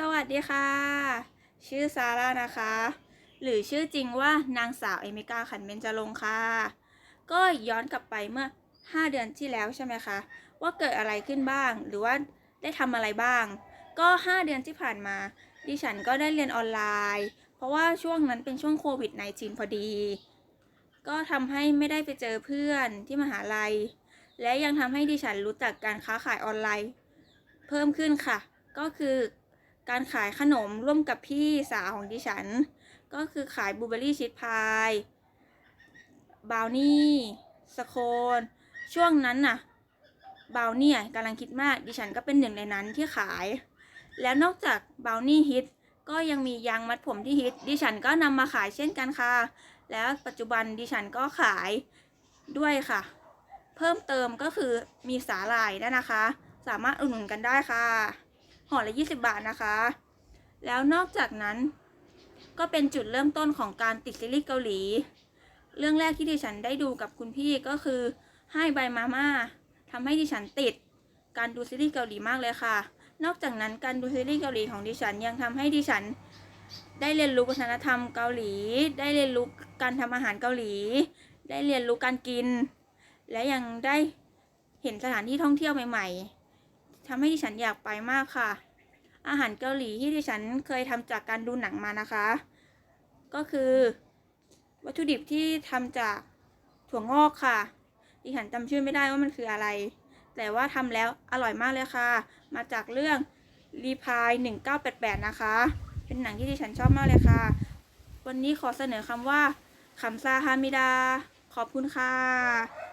สวัสดีค่ะ ชื่อซาร่านะคะ หรือชื่อจริงว่านางสาวเอมิกาขันเบญจรงค์ค่ะ ก็ย้อนกลับไปเมื่อ 5 เดือนที่แล้วใช่ไหมคะ ว่าเกิดอะไรขึ้นบ้าง หรือว่าได้ทำอะไรบ้าง ก็ 5 เดือนที่ผ่านมา ดิฉันก็ได้เรียนออนไลน์ เพราะว่าช่วงนั้นเป็นช่วงโควิด -19 พอดี ก็ทำให้ไม่ได้ไปเจอเพื่อนที่มหาลัย และยังทำให้ดิฉันรู้จักการค้าขายออนไลน์ เพิ่มขึ้นค่ะ ก็คือ การขายขนมร่วมกับพี่สาวของดิฉัน ก็คือขายบลูเบอรี่ชีสพายบาวนี่สโคนช่วงนั้นน่ะบาวนี่กำลังคิดมากดิฉันก็เป็นหนึ่งในนั้นที่ขาย แล้วนอกจากบาวนี่ฮิตก็ยังมียางมัดผมที่ฮิตดิฉันก็นำมาขายเช่นกันค่ะ แล้วปัจจุบันดิฉันก็ขายด้วยค่ะ เพิ่มเติมก็คือมีสาหร่ายด้วยนะคะ สามารถอุดหนุนกันได้ค่ะ ห่อละ 20 บาทนะคะ แล้วนอกจากนั้น ก็เป็นจุดเริ่มต้นของการติดซีรีส์เกาหลี เรื่องแรกที่ดิฉันได้ดูกับคุณพี่ก็คือให้ใบมาม่าทำให้ดิฉันติด การดูซีรีส์เกาหลีมากเลยค่ะ นอกจากนั้นการดูซีรีส์เกาหลีของดิฉันยังทำให้ดิฉันได้เรียนรู้วัฒนธรรมเกาหลี ได้เรียนรู้การทำอาหารเกาหลี ได้เรียนรู้การกิน และยังได้เห็นสถานที่ท่องเที่ยวใหม่ ๆ ทำให้ดิฉันอยากไปมากค่ะ อาหารเกาหลีที่ดิฉันเคยทำจากการดูหนังมานะคะ ก็คือ วัตถุดิบที่ทำจากถั่วงอกค่ะ ดิฉันจำชื่อไม่ได้ว่ามันคืออะไร แต่ว่าทำแล้วอร่อยมากเลยค่ะ มาจากเรื่องรีพาย1988 นะคะ เป็นหนังที่ดิฉันชอบมากเลยค่ะ วันนี้ขอเสนอคำว่าคำซาฮามิดา ขอบคุณค่ะ